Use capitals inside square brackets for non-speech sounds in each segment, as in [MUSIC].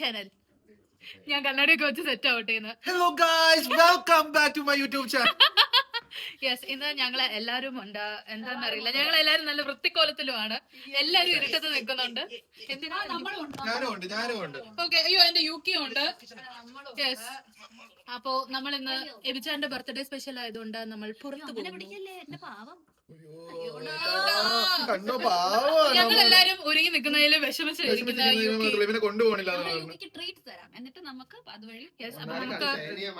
Channel ഞാൻ കണ്ണാടിയൊക്കെ വെച്ച് set ആവട്ടെ എന്ന് hello guys welcome back to my YouTube channel yes ഇന്ന് ഞങ്ങൾ എല്ലാരും ഉണ്ട്. എന്താന്നറിയില്ല ഞങ്ങൾ എല്ലാരും നല്ല വൃത്തിക്കോലത്തിലുമാണ്. എല്ലാരും ഇരുട്ടത്ത് നിൽക്കുന്നുണ്ട്. എന്തിനാ ഞാനും ഉണ്ട് ഞാനും ഉണ്ട്. ഓക്കെ അയ്യോ എന്റെ യുക്കിയും ഉണ്ട്. യെസ് അപ്പോ നമ്മൾ ഇന്ന് എബിച്ചാന്റെ ബർത്ത്ഡേ സ്പെഷ്യൽ ആയതുകൊണ്ട് നമ്മൾ പുറത്തു പോകുന്നു. കണ്ണോ പാവാണ് ഞങ്ങൾ എല്ലാരും ഒരുങ്ങി നിൽക്കുന്നതിൽ വിഷമിച്ചിരിക്കുന്ന ഇവനെ കൊണ്ടുപോകണില്ല ട്രീറ്റ് തരാം. എന്നിട്ട് നമുക്ക് അതുവഴി യെസ് അപ്പൊ നമുക്ക്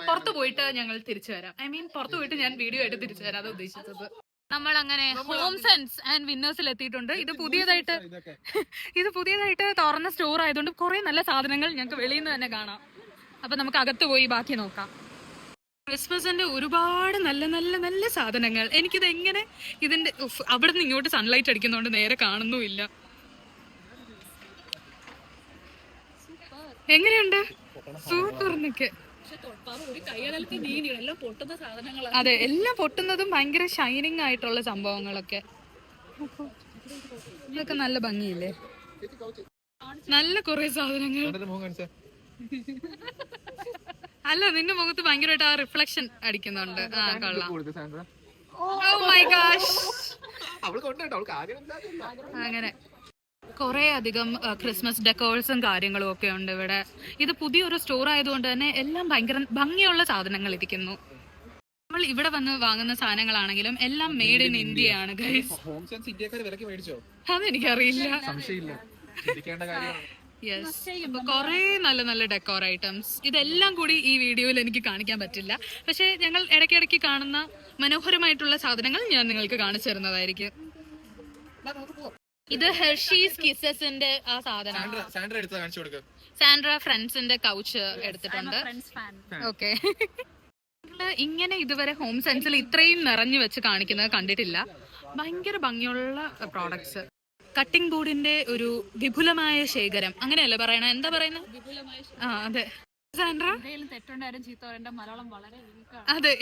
പുറത്തു പോയിട്ട് ഞങ്ങൾ തിരിച്ചു വരാം. ഐ മീൻ പുറത്തു പോയിട്ട് ഞാൻ വീഡിയോ ആയിട്ട് തിരിച്ചു വരാം അതാ ഉദ്ദേശിച്ചത് നമ്മൾ അങ്ങനെ ഹോം സെൻസ് ആൻഡ് വിന്നേഴ്സിൽ എത്തിയിട്ടുണ്ട്. ഇത് പുതിയതായിട്ട് [LAUGHS] ഇത് പുതിയതായിട്ട് തുറന്ന സ്റ്റോർ ആയതുകൊണ്ട് കുറെ നല്ല സാധനങ്ങൾ ഞങ്ങൾക്ക് വെളിയിൽ നിന്ന് തന്നെ കാണാം. അപ്പൊ നമുക്ക് അകത്ത് പോയി ബാക്കി നോക്കാം. ക്രിസ്മസിന്റെ ഒരുപാട് നല്ല നല്ല നല്ല സാധനങ്ങൾ. എനിക്കിത് എങ്ങനെ ഇതിന്റെ അവിടെ നിന്ന് ഇങ്ങോട്ട് സൺലൈറ്റ് അടിക്കുന്നതുകൊണ്ട് നേരെ കാണുന്നുമില്ല. എങ്ങനെയുണ്ട്? സൂപ്പർ നിക്ക്. അതെ എല്ലാം പൊട്ടുന്നതും ഭയങ്കര ഷൈനിങ് ആയിട്ടുള്ള സംഭവങ്ങളൊക്കെ. ഇതൊക്കെ നല്ല ഭംഗിയില്ലേ? നല്ല കുറെ സാധനങ്ങൾ. അല്ല നിന്റെ മുഖത്ത് ഭയങ്കരമായിട്ട് ആ റിഫ്ലക്ഷൻ അടിക്കുന്നുണ്ട്. ആ കൊള്ളാം. ഓ മൈ ഗാഷ് ഉണ്ടായിരുന്നില്ല. അങ്ങനെ. കുറെ അധികം ക്രിസ്മസ് ഡെക്കോൾസും കാര്യങ്ങളും ഒക്കെ ഉണ്ട് ഇവിടെ. ഇത് പുതിയൊരു സ്റ്റോർ ആയതുകൊണ്ട് തന്നെ എല്ലാം ഭയങ്കര ഭംഗിയുള്ള സാധനങ്ങൾ ഇരിക്കുന്നു. നമ്മൾ ഇവിടെ വന്ന് വാങ്ങുന്ന സാധനങ്ങളാണെങ്കിലും എല്ലാം മെയ്ഡ് ഇൻ ഇന്ത്യ ആണ് ഗൈസ് അതെനിക്കറിയില്ല. സംശയമില്ല. യെസ് അപ്പൊ കുറെ നല്ല നല്ല ഡെക്കോർ ഐറ്റംസ് ഇതെല്ലാം കൂടി ഈ വീഡിയോയിൽ എനിക്ക് കാണിക്കാൻ പറ്റില്ല. പക്ഷെ ഞങ്ങൾ ഇടയ്ക്കിടയ്ക്ക് കാണുന്ന മനോഹരമായിട്ടുള്ള സാധനങ്ങൾ ഞാൻ നിങ്ങൾക്ക് കാണിച്ചു തരുന്നതായിരിക്കും. ഇത് ഹെർഷീസ് കിസസിന്റെ ആ സാധനം സാൻഡ്ര സാൻഡ്ര എടുത്ത് കാണിച്ചു കൊടുക്ക്. സാൻഡ്ര ഫ്രണ്ട്സിന്റെ കൗച്ച് എടുത്തിട്ടുണ്ട്. ഓക്കെ ഇങ്ങനെ ഇതുവരെ ഹോം സെൻസിൽ ഇത്രയും നിറഞ്ഞു വെച്ച് കാണിക്കുന്നത് കണ്ടിട്ടില്ല. ഭയങ്കര ഭംഗിയുള്ള പ്രോഡക്ട്സ് കട്ടിംഗ് ബോർഡിന്റെ ഒരു വിപുലമായ ശേഖരം. അങ്ങനെയല്ലേ പറയണ? എന്താ പറയുന്നത് ആ അതെ. സാൻഡ്ര തെറ്റുണ്ടായാലും ചീത്ത പറയേണ്ട മലയാളം വളരെ അതെ.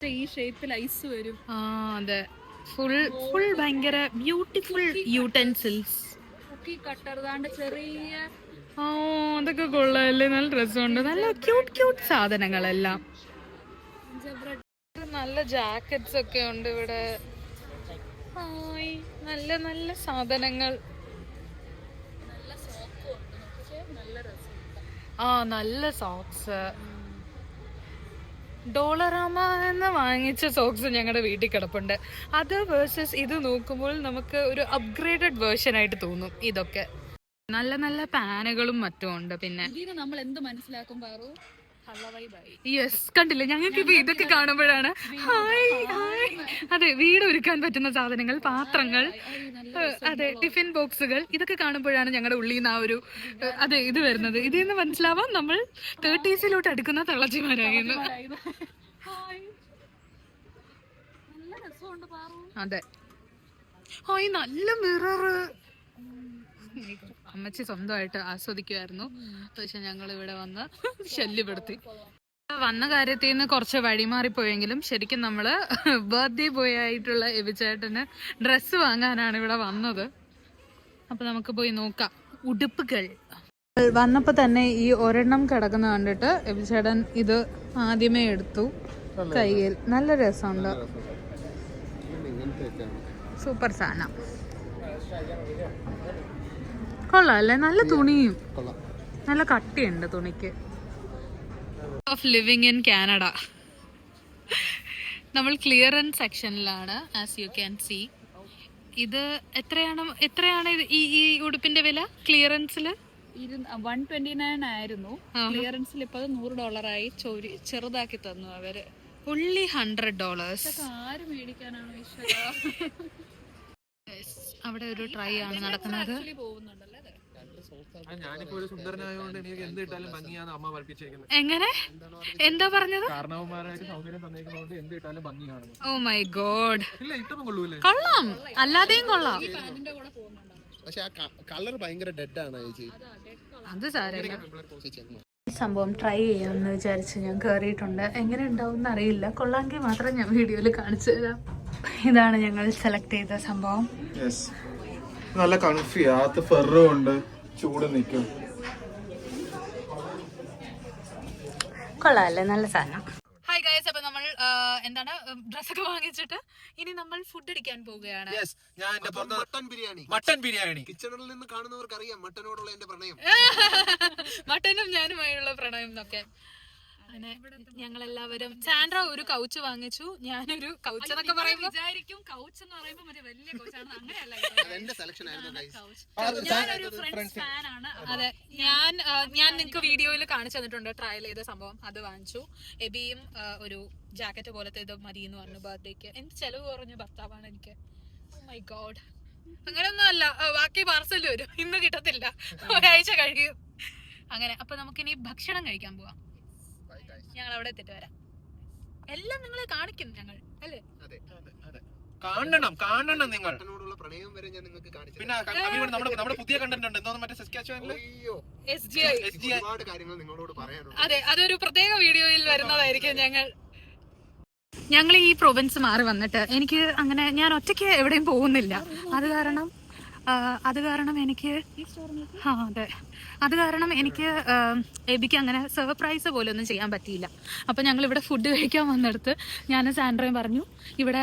ഈ ഷേപ്പിൽ ഐസ് വരും. ആ അതെ. ഫുൾ ഫുൾ ഭയങ്കര ബ്യൂട്ടിഫുൾ യൂട്ടൻസിൽസ് കുക്കി കട്ടറുതാണ്ട് ചെറിയ ഓ അതൊക്കെ കൊള്ളാല്ലേ? നല്ല ഡ്രസ്സുണ്ട് നല്ല ക്യൂട്ട് ക്യൂട്ട് സാധനങ്ങളെല്ലാം. നല്ല ജാക്കറ്റ്സ് ഒക്കെ ഉണ്ട് ഇവിടെ. ഹായ്. നല്ല നല്ല സാധനങ്ങൾ. ആ നല്ല സോക്സ്. ഡോളറാമ എന്ന് വാങ്ങിച്ച സോക്സ് ഞങ്ങളുടെ വീട്ടിൽ കിടപ്പുണ്ട്. അത് വേഴ്സസ് ഇത് നോക്കുമ്പോൾ നമുക്ക് ഒരു അപ്ഗ്രേഡഡ് വേർഷൻ ആയിട്ട് തോന്നും ഇതൊക്കെ. നല്ല നല്ല പാനുകളും മറ്റും ഉണ്ട് പിന്നെ. നമ്മൾ എന്ത് മനസ്സിലാക്കും പാറു? യെസ് കണ്ടില്ലേ? ഞങ്ങൾക്ക് ഇപ്പൊ ഇതൊക്കെ കാണുമ്പോഴാണ്. ഹായ് ഹായ് അതെ വീട് ഒരുക്കാൻ പറ്റുന്ന സാധനങ്ങൾ പാത്രങ്ങൾ അതെ ടിഫിൻ ബോക്സുകൾ ഇതൊക്കെ കാണുമ്പോഴാണ് ഞങ്ങളുടെ ഉള്ളിൽ നിന്ന് ആ ഒരു അതെ ഇത് വരുന്നത്. ഇതിൽ നിന്ന് മനസ്സിലാവാം നമ്മൾ തേർട്ടീസിലോട്ട് അടുക്കുന്ന തള്ളച്ചിമാരായിരുന്നു അതെ. ഹായ് നല്ല മിററ്. അമ്മച്ചി സ്വന്തമായിട്ട് ആസ്വദിക്കുമായിരുന്നു പക്ഷെ ഞങ്ങൾ ഇവിടെ വന്ന് ശല്യപ്പെടുത്തി. വന്ന കാര്യത്തിൽ നിന്ന് കുറച്ച് വഴിമാറിപ്പോയെങ്കിലും ശരിക്കും നമ്മൾ ബർത്ത്ഡേ ബോയ് ആയിട്ടുള്ള എബിച്ചേട്ടന് ഡ്രസ്സ് വാങ്ങാനാണ് ഇവിടെ വന്നത്. അപ്പൊ നമുക്ക് പോയി നോക്കാം. ഉടുപ്പുകൾ. വന്നപ്പോ തന്നെ ഈ ഒരെണ്ണം കിടക്കുന്ന കണ്ടിട്ട് എബിച്ചേട്ടൻ ഇത് ആദ്യമേ എടുത്തു. കയ്യിൽ. നല്ല രസമുണ്ട്. സൂപ്പർ സാധനം. കൊള്ളാം അല്ലേ? നല്ല തുണിയും. നല്ല കട്ടിയുണ്ട് തുണിക്ക്. ഓഫ് ലിവിങ് ഇൻ കാനഡ നമ്മൾ ക്ലിയറൻസ് സെക്ഷനിലാണ് ആസ് യു ക്യാൻ സി ഇത് എത്രയാണ് എത്രയാണ് ഈ ഈ ഉടുപ്പിന്റെ വില ക്ലിയറൻസിൽ വൺ ട്വന്റി നയൻ ആയിരുന്നു. ക്ലിയറൻസിൽ ഇപ്പൊ നൂറ് ഡോളറായി ചോരി ചെറുതാക്കി തന്നു അവർ. ഉള്ളി ഹൺഡ്രഡ് ഡോളേഴ്സ് ആര് മേടിക്കാനാണ് അവിടെ ഒരു ട്രൈ ആണ് നടക്കുന്നത്. ആക്ച്വലി പോകുന്നുണ്ടല്ലേ? ഞാനിപ്പോ ഒരു സുന്ദരനായതുകൊണ്ട് എനിക്ക് എന്ത് ഇട്ടാലും ഭംഗിയാണ് അമ്മ പഠിപ്പിച്ചേക്കുന്നത്. എങ്ങനെ? എന്താ പറഞ്ഞത്? കാരണവന്മാരായിട്ട് സൗന്ദര്യം തന്നേക്കുന്നതുകൊണ്ട് എന്ത് ഇട്ടാലും ഓ മൈ ഗോഡ് ഇല്ല ഇട്ടപ്പം കൊള്ളാം. അല്ലാതെയും കൊള്ളാം. പക്ഷെ ആ കളർ ഭയങ്കര ഡെഡ് ആണ് ചേച്ചി. അത് സാരമില്ല. സംഭവം ട്രൈ ചെയ്യാമെന്ന് വിചാരിച്ച് ഞാൻ കേറിയിട്ടുണ്ട്. എങ്ങനെ ഉണ്ടാവും എന്നറിയില്ല കൊള്ളാമെങ്കിൽ മാത്രം ഞാൻ വീഡിയോയിൽ കാണിച്ചു തരാം. ഇതാണ് ഞങ്ങൾ സെലക്ട് ചെയ്ത സംഭവം. യെസ് നല്ല കൺഫി ആ ഫെറും ഉണ്ട്. ചൂട് നിൽക്കും കൊള്ളാമല്ലേ നല്ല സാധനം. ഹായ് ഗൈസ് അപ്പൊ നമ്മൾ എന്താണ് ഡ്രസ്സൊക്കെ വാങ്ങിച്ചിട്ട് ഇനി നമ്മൾ ഫുഡ് അടിക്കാൻ പോവുകയാണ്. ഞാൻ എന്റെ മട്ടൻ ബിരിയാണി. മട്ടൻ ബിരിയാണി. കിച്ചണിൽ നിന്ന് കാണുന്നവർക്ക് അറിയാം മട്ടനോടുള്ള എന്റെ പ്രണയം. [LAUGHS] മട്ടനും ഞാനുമായുള്ള പ്രണയം എന്നൊക്കെ. അങ്ങനെ ഞങ്ങളെല്ലാവരും സാൻഡ്ര ഒരു കൗച്ച് വാങ്ങിച്ചു. ഞാനൊരു കൗച്ച് എന്നൊക്കെ പറയുമ്പോ വിചാരിക്കും കൗച്ച് എന്ന് പറയുമ്പോൾ മറ്റേ വലിയ കൗച്ചാണ്. അങ്ങനെയല്ല ഞാനൊരു ഫ്രണ്ട്സ് ഫാനാണ് അതെ ഞാൻ ഞാൻ നിങ്ങൾക്ക് വീഡിയോയിൽ കാണിച്ചു തന്നിട്ടുണ്ട് ട്രയൽ ചെയ്ത സംഭവം. അത് വാങ്ങിച്ചു. എബിയും ഒരു ജാക്കറ്റ് പോലത്തെ ഇത് മതി എന്ന് പറഞ്ഞു ബർത്ത്ഡേക്ക്. എന്ത് ചെലവ് കുറഞ്ഞ ഭർത്താവാണ് എനിക്ക്. മൈ ഗോഡ് അങ്ങനെയൊന്നും അല്ല. ബാക്കി പാർസൽ വരും. ഇന്ന് കിട്ടത്തില്ല. ഒരാഴ്ച കഴിയും. അങ്ങനെ അപ്പൊ നമുക്കിനി ഭക്ഷണം കഴിക്കാൻ പോവാം. ഞങ്ങൾ അവിടെ എത്തിട്ട് വരാം. എല്ലാം നിങ്ങളെ കാണിക്കുന്നു ഞങ്ങൾ അല്ലേ? അതെ കാണണം കാണണം നിങ്ങൾ. പ്രണയം വരെ ഞാൻ നിങ്ങൾക്ക് കാണിച്ചു പിന്നെ നമ്മുടെ നമ്മുടെ പുതിയ കണ്ടന്റ് ഉണ്ട്. എന്തോന്ന് മറ്റേ ഒരുപാട് കാര്യങ്ങൾ നിങ്ങളോട് പറയാനുണ്ട്. അതെ അതൊരു പ്രത്യേക വീഡിയോയിൽ വരുന്നതായിരിക്കും ഞങ്ങൾ. ഞങ്ങൾ ഈ പ്രൊവിൻസ് മാറി വന്നിട്ട് എനിക്ക് അങ്ങനെ ഞാൻ ഒറ്റയ്ക്ക് എവിടെയും പോകുന്നില്ല. അത് കാരണം അത് കാരണം എനിക്ക് ആ അതെ. അത് കാരണം എനിക്ക് എബിക്ക് അങ്ങനെ സർപ്രൈസ് പോലെ ഒന്നും ചെയ്യാൻ പറ്റിയില്ല. അപ്പം ഞങ്ങൾ ഇവിടെ ഫുഡ് കഴിക്കാൻ വന്നെടുത്ത് ഞാൻ സാൻഡ്രയും പറഞ്ഞു ഇവിടെ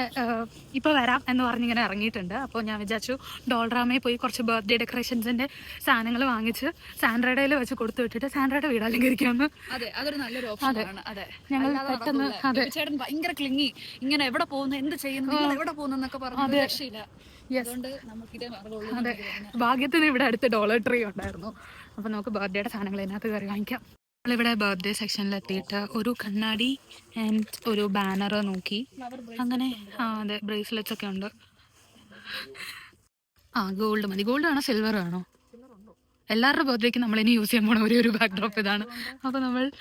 ഇപ്പോൾ വരാം എന്ന് പറഞ്ഞിങ്ങനെ ഇറങ്ങിയിട്ടുണ്ട്. അപ്പോൾ ഞാൻ വിചാരിച്ചു ഡോൾഡ്രാമയിൽ പോയി കുറച്ച് ബർത്ത്ഡേ ഡെക്കറേഷൻസിന്റെ സാധനങ്ങൾ വാങ്ങിച്ച് സാൻഡ്രയുടെ വെച്ച് കൊടുത്തു വിട്ടിട്ട് സാൻഡ്രയുടെ വീട് അലങ്കരിക്കാമെന്ന് അതെ അതൊരു നല്ലൊരു ഓപ്ഷൻ ആണ്. അതെ. ഞങ്ങൾ പെട്ടെന്ന് അതെ. ചേട്ടൻ ഭയങ്കര ക്ലിങ്ങി ഇങ്ങനെ എവിടെ പോകുന്നു എന്ത് ചെയ്യുന്നു എവിടെ പോകുന്നു എന്നൊക്കെ പറഞ്ഞു. രക്ഷയില്ല. അതെ. ഭാഗ്യത്തിന് ഇവിടെ അടുത്ത് ഡോളർ ട്രീ ഉണ്ടായിരുന്നു. അപ്പൊ നമുക്ക് ബർത്ത്ഡേയുടെ സാധനങ്ങൾ ഇതിനകത്ത് കയറി വാങ്ങിക്കാം. നമ്മളിവിടെ ബർത്ത്ഡേ സെക്ഷനിൽ എത്തിയിട്ട് ഒരു കണ്ണാടി ആൻഡ് ഒരു ബാനർ നോക്കി. അങ്ങനെ ആ അതെ ബ്രേസ്ലെറ്റ്സ് ഒക്കെ ഉണ്ട്. ആ ഗോൾഡ് മതി. ഗോൾഡ് ആണോ സിൽവർ ആണോ? എല്ലാവരുടെ ബർത്ത്ഡേക്ക് നമ്മൾ ഇനി യൂസ് ചെയ്യാൻ പോണ ഒരേ ഒരു ബാക്ക്ഡ്രോപ്പ് ഇതാണ്. അപ്പൊ നമ്മൾ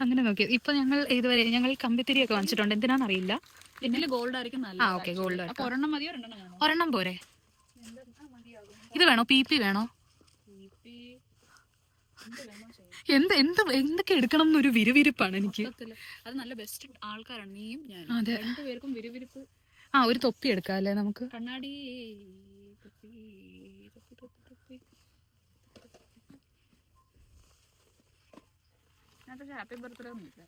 അങ്ങനെ നോക്കി. ഇപ്പൊ ഞങ്ങൾ ഇതുവരെ ഞങ്ങൾ കമ്പിത്തിരിയൊക്കെ വാങ്ങിച്ചിട്ടുണ്ട്. എന്തിനാണെന്നറിയില്ല ഇതിൽ ഗോൾഡ് ആയിരിക്കും ആ ഓക്കെ ഗോൾഡ് അപ്പൊ ഒരെണ്ണം മതിയോ? രണ്ടെണ്ണം വേണോ? ഒരെണ്ണം പോരെ. ഇത് വേണോ? പി പി വേണോ? എന്ത് എന്ത് എന്തൊക്കെ എടുക്കണം എന്നൊരു വിരുവിരിപ്പാണ് എനിക്ക്. അത് നല്ല ബെസ്റ്റ് ആൾക്കാരാണ് നീയും ഞാൻ അതെ. രണ്ടുപേർക്കും വിരുവിരിപ്പ്. ആ ഒരു തൊപ്പി എടുക്കാം അല്ലേ നമുക്ക്? കണ്ണാടി. ഹാപ്പി ബർത്ത്ഡേ ഒന്നുമില്ല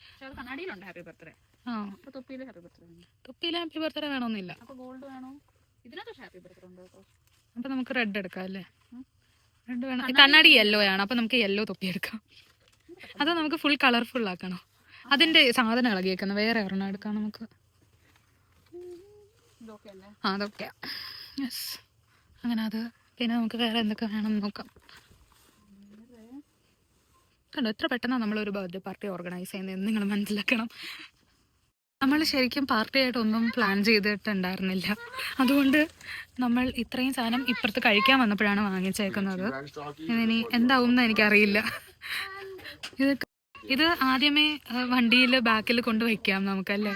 പക്ഷെ അത് കണ്ണാടിയിലുണ്ട് ഹാപ്പി ബർത്ത്ഡേ ആ. അപ്പൊ തൊപ്പിയിൽ ഹാപ്പി ബർത്ത്ഡേ തൊപ്പിയിൽ ഹാപ്പി ബർത്ത്ഡേ വേണമെന്നില്ല അപ്പൊ ഗോൾഡ് വേണോ? ഇതിനകത്ത് ഹാപ്പി ബർത്ത്ഡേ ഉണ്ട് കേട്ടോ. അപ്പൊ നമുക്ക് റെഡ് എടുക്കാം അല്ലേ? റെഡ് വേണം. കണ്ണാടി യെല്ലോ ആണ്. അപ്പൊ നമുക്ക് യെല്ലോ തൊപ്പി എടുക്കാം. അത് നമുക്ക് ഫുൾ കളർഫുൾ ആക്കണോ. അതിന്റെ സാധനം ഇളകിയേക്കണം വേറെ ഒരെണ്ണം എടുക്കാം നമുക്ക്. ആ അതൊക്കെ. യെസ് അങ്ങനെ അത്. പിന്നെ നമുക്ക് വേറെ എന്തൊക്കെ വേണം നോക്കാം. കണ്ടോ എത്ര പെട്ടെന്നാണ് നമ്മളൊരു ബർത്ത്ഡേ പാർട്ടി ഓർഗനൈസ് ചെയ്യുന്നത് നിങ്ങൾ മനസ്സിലാക്കണം. നമ്മൾ ശരിക്കും പാർട്ടി ആയിട്ടൊന്നും പ്ലാൻ ചെയ്തിട്ടുണ്ടായിരുന്നില്ല. അതുകൊണ്ട് നമ്മൾ ഇത്രയും സാധനം ഇപ്പുറത്ത് കഴിക്കാൻ വന്നപ്പോഴാണ് വാങ്ങിച്ചേക്കുന്നത്. ഇനി എന്താവും എന്ന് എനിക്കറിയില്ല. ഇത് ഇത് ആദ്യമേ വണ്ടിയിൽ ബാക്കിൽ കൊണ്ട് വയ്ക്കാം നമുക്കല്ലേ?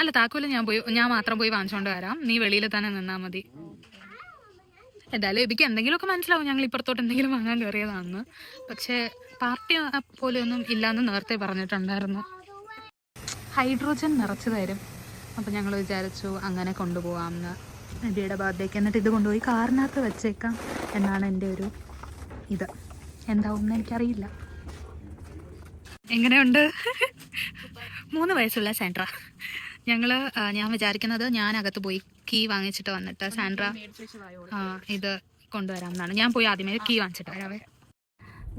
അല്ല താക്കോൽ ഞാൻ പോയി ഞാൻ മാത്രം പോയി വാങ്ങിച്ചോണ്ട് വരാം. നീ വെളിയിൽ തന്നെ നിന്നാ മതി. എന്തായാലും എബിക്ക് എന്തെങ്കിലുമൊക്കെ മനസ്സിലാവും. ഞങ്ങൾ ഇപ്പുറത്തോട്ട് എന്തെങ്കിലും വാങ്ങാൻ കയറിയതാണെന്ന്. പക്ഷേ പാർട്ടി പോലെയൊന്നും ഇല്ലാന്ന് നേരത്തെ പറഞ്ഞിട്ടുണ്ടായിരുന്നു. ഹൈഡ്രോജൻ നിറച്ചു തരും. അപ്പം ഞങ്ങൾ വിചാരിച്ചു അങ്ങനെ കൊണ്ടുപോകാമെന്ന് നദിയുടെ ബർത്ത്ഡേക്ക് എന്നിട്ട് ഇത് കൊണ്ടുപോയി കാറിനകത്ത് വെച്ചേക്കാം എന്നാണ് എന്റെ ഒരു ഇത്. എന്താവും എന്ന് എനിക്കറിയില്ല. എങ്ങനെയുണ്ട്? മൂന്ന് വയസ്സുള്ള സാൻഡ്ര. ഞങ്ങൾ ഞാൻ വിചാരിക്കുന്നത് ഞാൻ അകത്ത് പോയി കീ വാങ്ങിച്ചിട്ട് വന്നിട്ട് സാൻഡ്ര ഇത് കൊണ്ടുവരാമെന്നാണ്. ഞാൻ പോയി ആദ്യമേ കീ വാങ്ങിച്ചിട്ട് വരാവേ.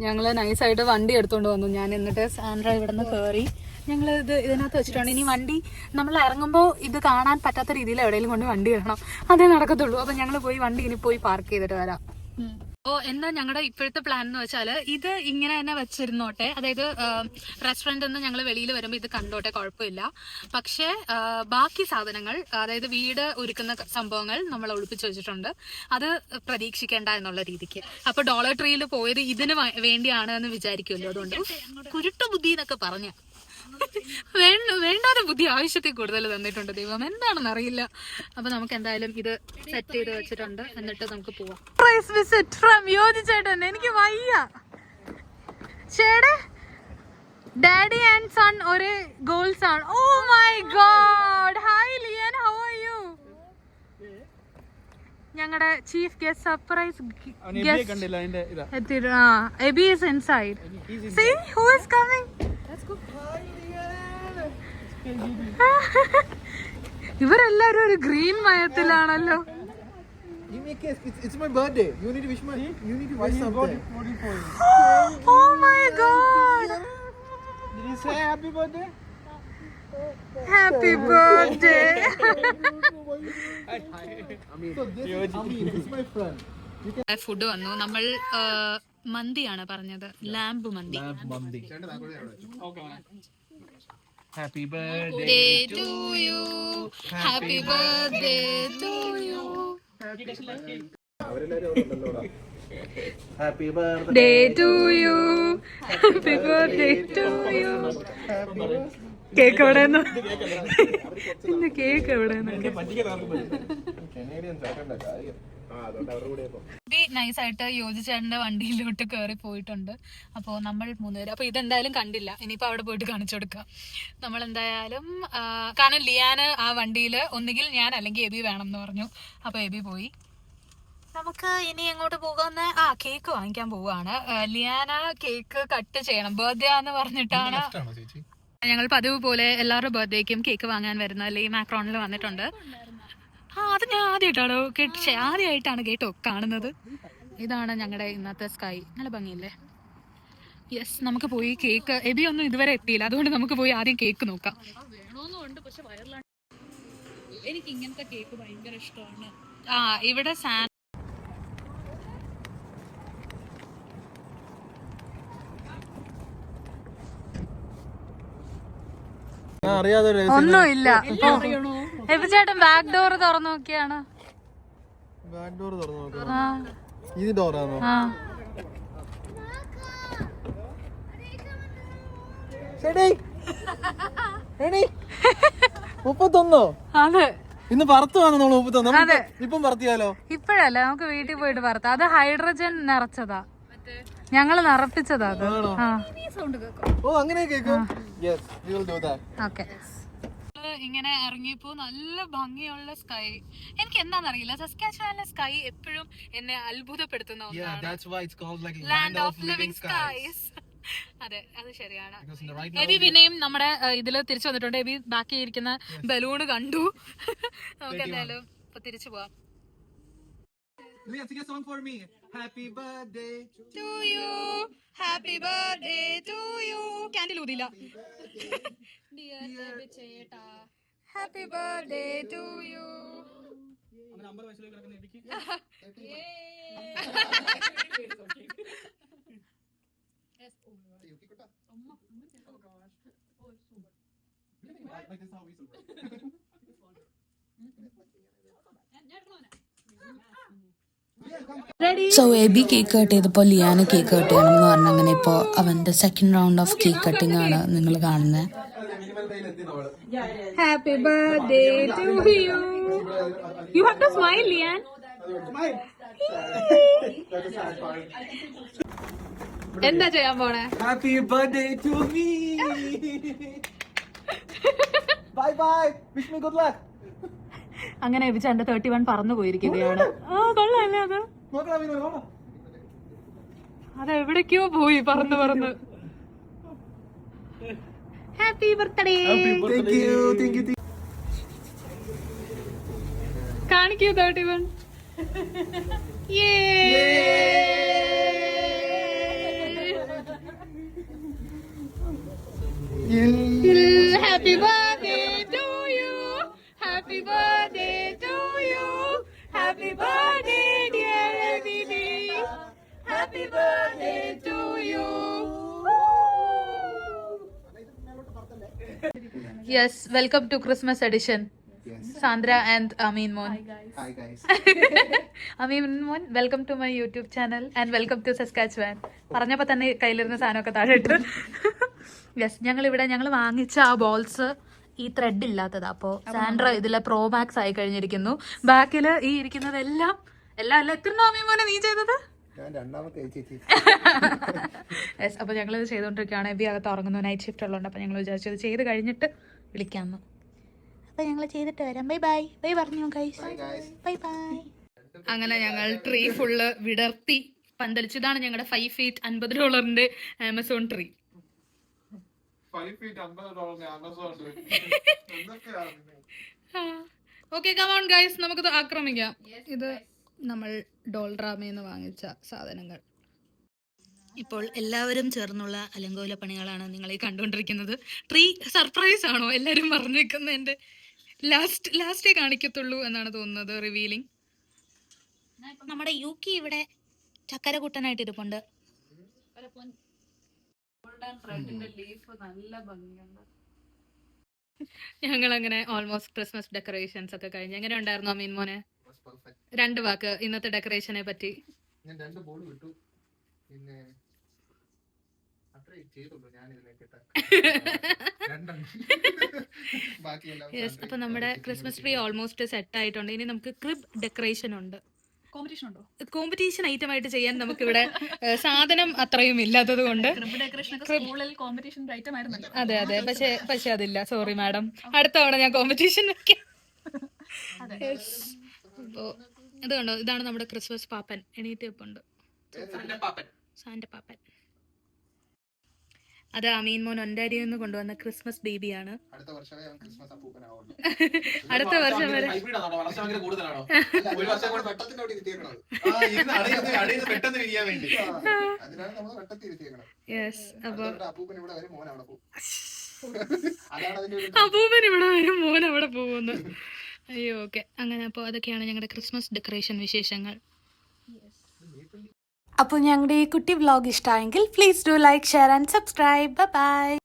ഞങ്ങൾ നൈസായിട്ട് വണ്ടി എടുത്തുകൊണ്ട് വന്നു. ഞാൻ എന്നിട്ട് സാൻഡ്ര ഇവിടെ നിന്ന് കയറി ഞങ്ങൾ ഇത് ഇതിനകത്ത് വെച്ചിട്ടുണ്ട്. ഇനി വണ്ടി നമ്മൾ ഇറങ്ങുമ്പോൾ ഇത് കാണാൻ പറ്റാത്ത രീതിയിൽ എവിടെയെങ്കിലും കൊണ്ട് വണ്ടി ഇടണം അതേ നടക്കത്തുള്ളൂ. അപ്പം ഞങ്ങൾ പോയി വണ്ടി ഇനി പോയി പാർക്ക് ചെയ്തിട്ട് വരാം. ഓ എന്താ ഞങ്ങളുടെ ഇപ്പോഴത്തെ പ്ലാൻ എന്ന് വെച്ചാൽ ഇത് ഇങ്ങനെ തന്നെ വെച്ചിരുന്നോട്ടെ. അതായത് റെസ്റ്റോറന്റ് നിന്ന് ഞങ്ങൾ വെളിയിൽ വരുമ്പോൾ ഇത് കണ്ടോട്ടെ കുഴപ്പമില്ല. പക്ഷേ ബാക്കി സാധനങ്ങൾ അതായത് വീട് ഒരുക്കുന്ന സംഭവങ്ങൾ നമ്മൾ ഒളിപ്പിച്ചു വെച്ചിട്ടുണ്ട്. അത് പ്രതീക്ഷിക്കേണ്ട എന്നുള്ള രീതിക്ക്. അപ്പൊ ഡോളർ ട്രീയിൽ പോയത് ഇതിന് വേണ്ടിയാണ് എന്ന് വിചാരിക്കുമല്ലോ അതുകൊണ്ട് കുരുട്ടുബുദ്ധി എന്നൊക്കെ പറഞ്ഞ [LAUGHS] വേണ്ടാതെ ബുദ്ധി ആവശ്യത്തിൽ കൂടുതൽ തന്നിട്ടുണ്ട് ദൈവം. എന്താണെന്ന് അറിയില്ല. അപ്പൊ നമുക്ക് എന്തായാലും ഇത് സെറ്റ് ചെയ്ത് വെച്ചിട്ടുണ്ട്. എന്നിട്ട് നമുക്ക് പോവാം. പ്രൈസ് വിസിറ്റ് ഫ്രം യോജിച്ചേട്ടൻ എനിക്ക് വയ്യ. ചേടെ ഡാഡി ആൻഡ് സൺ ഒരേ ഗോൾസ് ആണ്. ഓ my god hi Lian how are you ഞങ്ങളുടെ chief guest surprise guest Aby is inside see who is coming ഇവരെല്ലാരും ഒരു ഗ്രീൻ മയത്തിലാണല്ലോ Give me a kiss. It's, it's my birthday. You need to wish my. You need to wish something. Oh my god Did you say happy birthday? Happy birthday So this Amin, my friend. Food വന്നു നമ്മൾ മന്തിയാണ് പറഞ്ഞത്. Lamb മന്തി. മന്തി. Happy birthday day to you happy birthday to you happy birthday to you happy birthday to you cake എവിടെ ഇന്ന് cake എവിടെ nice ആയിട്ട് യോജിച്ചേട്ടന്റെ വണ്ടിയിലോട്ട് കയറി പോയിട്ടുണ്ട്. അപ്പോൾ നമ്മൾ മൂന്ന് പേര് അപ്പോൾ ഇതെന്തായാലും കണ്ടില്ല. ഇനിയിപ്പോൾ അവിടെ പോയിട്ട് കാണിച്ചു കൊടുക്കാം. നമ്മൾ എന്തായാലും കാരണം ലിയാന് ആ വണ്ടിയിൽ ഒന്നുകിൽ ഞാൻ അല്ലെങ്കിൽ എബി വേണം എന്ന് പറഞ്ഞു. അപ്പോൾ എബി പോയി. നമുക്ക് ഇനി എങ്ങോട്ട് പോകാന്ന്? ആ കേക്ക് വാങ്ങിക്കാൻ പോവാണ്. ലിയാന കേക്ക് കട്ട് ചെയ്യണം. ബർത്ത്ഡേ ആന്ന് പറഞ്ഞിട്ടാണ്. ഞങ്ങൾ പതിവ് പോലെ എല്ലാവരുടെ ബർത്ത്ഡേക്കും കേക്ക് വാങ്ങാൻ വരുന്നത് അല്ലെങ്കിൽ മാക്രോണിൽ വന്നിട്ടുണ്ട്. ആ അത് ഞാൻ ആദ്യമായിട്ടാണോ കേട്ട് ആദ്യമായിട്ടാണ് കേട്ടോ കാണുന്നത്. ഇതാണ് ഞങ്ങളുടെ ഇന്നത്തെ സ്കൈ നല്ല ഭംഗിയില്ലേ? യെസ് നമുക്ക് പോയി കേക്ക് എബി ഒന്നും ഇതുവരെ എത്തിയില്ല. അതുകൊണ്ട് നമുക്ക് പോയി ആദ്യം കേക്ക് നോക്കാം. വേണമെന്നുണ്ട് പക്ഷെ വയറിലാണ് എനിക്ക് ഇങ്ങനത്തെ കേക്ക് ഭയങ്കര ഇഷ്ടമാണ്. ആ ഇവിടെ സാൻ ഒന്നുമില്ല ചേട്ടൻ ബാക്ക് ഡോർ തുറന്നു നോക്കിയാണ്. ബാക്ക് ഡോർ തുറന്നു നോക്കി. ഇത് ഡോറാണോ ആ. മുപ്പത്തൊന്നോ അതെ. ഇന്ന് പറത്തുവാണ് നമ്മൾ മുപ്പത്തൊന്ന് അതെ. ഇപ്പം പറത്തിയാലോ ഇപ്പഴല്ല നമുക്ക് വീട്ടിൽ പോയിട്ട് പറത്ത അത് ഹൈഡ്രജൻ നിറച്ചതാ. ഞങ്ങൾ നിറപ്പിച്ചതാ അത്. ആ. ഓ അങ്ങനെ കേക്കോ. യെസ് ഇങ്ങനെ ഇറങ്ങിയപ്പോ നല്ല ഭംഗിയുള്ള സ്കൈ എനിക്ക് എന്താണെന്നറിയില്ല സസ്കാച്ചുവാനിലെ സ്കൈ എപ്പോഴും എന്നെ അത്ഭുതപ്പെടുത്തുന്ന ഒന്നാണ്. ലാൻഡ് ഓഫ് ലിവിംഗ് സ്കൈസ് അതെ അത് ശരിയാണ്. എബി വിനയും നമ്മുടെ ഇതിൽ ഇതിൽ തിരിച്ചു വന്നിട്ടുണ്ട്. എബി ബാക്കി ഇരിക്കുന്ന ബലൂണ് കണ്ടു. [LAUGHS] നമുക്ക് എന്തായാലും ഇപ്പൊ തിരിച്ചു പോവാം. Leah, birthday. To you happy birthday to you candle ഊതില്ല happy birthday to you so Aby cake cut ചെയ്തപ്പോൾ ലിയാന കേക്ക് കട്ട് ചെയ്യണം എന്ന് പറഞ്ഞ അങ്ങനെ ഇപ്പോൾ അവന്റെ second round of cake cutting ആണ് നിങ്ങൾ കാണുന്നത് happy birthday to you you have to smile Lian എന്താ ചെയ്യാൻ പോണേ? Happy birthday to me bye bye wish me good luck. അങ്ങനെ എബിച്ചാന്റെ തേർട്ടി വൺ പറന്നു പോയിരിക്കുകയാണ്. ആ കൊള്ളാല്ലേ അത്. എവിടേക്കോ പോയി പറന്ന് പറന്ന്. Happy birthday Thank you, thank you, thank you. കാണിക്കൂ thirty one happy birthday to you happy birthday happy birthday dear എബിഡി happy birthday to you yes welcome to Christmas edition Sandra and Amin മോൻ Hi guys. Hi Amin മോൻ welcome to my YouTube channel and welcome to Saskatchewan പറഞ്ഞപ്പോൾ തന്നെ കയ്യിലിരുന്ന സാധനമൊക്കെ താഴെ ഇട്ടു. [LAUGHS] Yes ഞങ്ങൾ ഇവിടെ ഞങ്ങൾ വാങ്ങിച്ച ആ ബോൾസ് ഈ ത്രെഡ് ഇല്ലാത്തത്. അപ്പോ സാൻഡ്ര ഇതിലെ പ്രോ മാക്സ് ആയി കഴിഞ്ഞിരിക്കുന്നു. ബാക്കിൽ ഈ ഇരിക്കുന്നതെല്ലാം എല്ലാം അല്ല എത്ര അമീൻ മോനെ നീ ചെയ്തത്? ഞാൻ രണ്ടാമത്തെ ചേച്ചി യെസ് അപ്പോൾ ഞങ്ങൾ ഇത് ചെയ്തുകൊണ്ടിരിക്കുകയാണ് എബി അകത്ത് ഉറങ്ങുന്നു. നൈറ്റ് ഷിഫ്റ്റ് ഉള്ളതുകൊണ്ട് അപ്പോൾ ഞങ്ങൾ വിചാരിച്ചു ഇത് ചെയ്ത് കഴിഞ്ഞിട്ട് വിളിക്കാമെന്ന് അപ്പോൾ ഞങ്ങൾ ചെയ്തിട്ട് വരാം. ബൈ ബൈ ബൈ പറഞ്ഞു ഗൈസ്. ബൈ ബൈ അങ്ങനെ ഞങ്ങൾ ട്രീ ഫുള്ള് വിടർത്തി. പന്തലിച്ചതാണ് ഞങ്ങളുടെ ഫൈവ് ഫീറ്റ് അൻപത് ഡോളറിന്റെ ആമസോൺ ട്രീ ഫൈവ് ഫീറ്റ് അമ്പത് ഡോളറിന് ആമസോൺ എന്തൊക്കെയാണ് ഓക്കെ കമോൺ ഗൈസ് നമുക്കിത് ആക്രമിക്കാം. ഇത് നമ്മൾ ഡോൾറാമയിൽ നിന്ന് വാങ്ങിച്ച സാധനങ്ങൾ. ഇപ്പോൾ എല്ലാവരും ചേർന്നുള്ള അലങ്കോല പണികളാണ് നിങ്ങൾ ഈ കണ്ടുകൊണ്ടിരിക്കുന്നത്. ട്രീ സർപ്രൈസ് ആണോ? എല്ലാവരും പറഞ്ഞേക്കുന്നതിന്റെ ലാസ്റ്റ് ലാസ്റ്റേ കാണിക്കത്തുള്ളൂ എന്നാണ് തോന്നുന്നത് റിവീലിംഗ് നമ്മുടെ യുക്കി ഇവിടെ ചക്കര കുട്ടനായിട്ട് ഇരിപ്പുണ്ട്. നല്ല ഭംഗിയുണ്ട്. ഞങ്ങൾ അങ്ങനെ ഓൾമോസ്റ്റ് ക്രിസ്മസ് ഡെക്കറേഷൻസ് ഒക്കെ കഴിഞ്ഞു. എങ്ങനെ ഉണ്ടായിരുന്നു അമീൻ മോനെ? രണ്ട് വാക്ക്. ഇന്നത്തെ ഡെക്കറേഷനെ പറ്റി. ഞാൻ രണ്ട് ബോൾ വിട്ടു. പിന്നെ യെസ് അപ്പൊ നമ്മുടെ ക്രിസ്മസ് ട്രീ ഓൾമോസ്റ്റ് സെറ്റ് ആയിട്ടുണ്ട്. ഇനി നമുക്ക് ക്രിബ് ഡെക്കറേഷൻ ഉണ്ട്. കോമ്പറ്റീഷൻ ഉണ്ടോ? കോമ്പറ്റീഷൻ ഐറ്റം ആയിട്ട് ചെയ്യാൻ നമുക്ക് ഇവിടെ സാധനം അത്രയും ഇല്ലാത്തത് കൊണ്ട്. ഡെക്കറേഷൻ സ്കൂളിൽ കോമ്പറ്റീഷൻ ഐറ്റം ആയിരുന്നല്ലോ. അതെ അതെ. പക്ഷെ പക്ഷെ അതില്ല. സോറി മാഡം അടുത്ത തവണ ഞാൻ കോമ്പറ്റീഷൻ വെക്കാം. ഇത് കണ്ടോ? ഇതാണ് നമ്മുടെ ക്രിസ്മസ് പാപ്പൻ എണീറ്റ് വെപ്പുണ്ട്. സാന്റെ പാപ്പൻ അത് അമീൻ മോൻ ഒൻഡാരിയിൽ നിന്ന് കൊണ്ടുവന്ന ക്രിസ്മസ് ബേബിയാണ്. അടുത്ത [LAUGHS] വർഷം വരെ. യെസ് [LAUGHS] അപ്പൊ അപ്പൂപ്പൻ ഇവിടെ വരും മോൻ അവിടെ പോകും. അതാണ് അതിന്റെ ഒരു ഇവിടെ വരും മോൻ അവിടെ പോകുന്നു. അയ്യോ ഓക്കെ അങ്ങനെ അപ്പോൾ അതൊക്കെയാണ് ഞങ്ങളുടെ ക്രിസ്മസ് ഡെക്കറേഷൻ വിശേഷങ്ങൾ. അപ്പോൾ ഞങ്ങളുടെ ഈ കുട്ടി വ്ലോഗ് ഇഷ്ടമായെങ്കിൽ please do like share and subscribe bye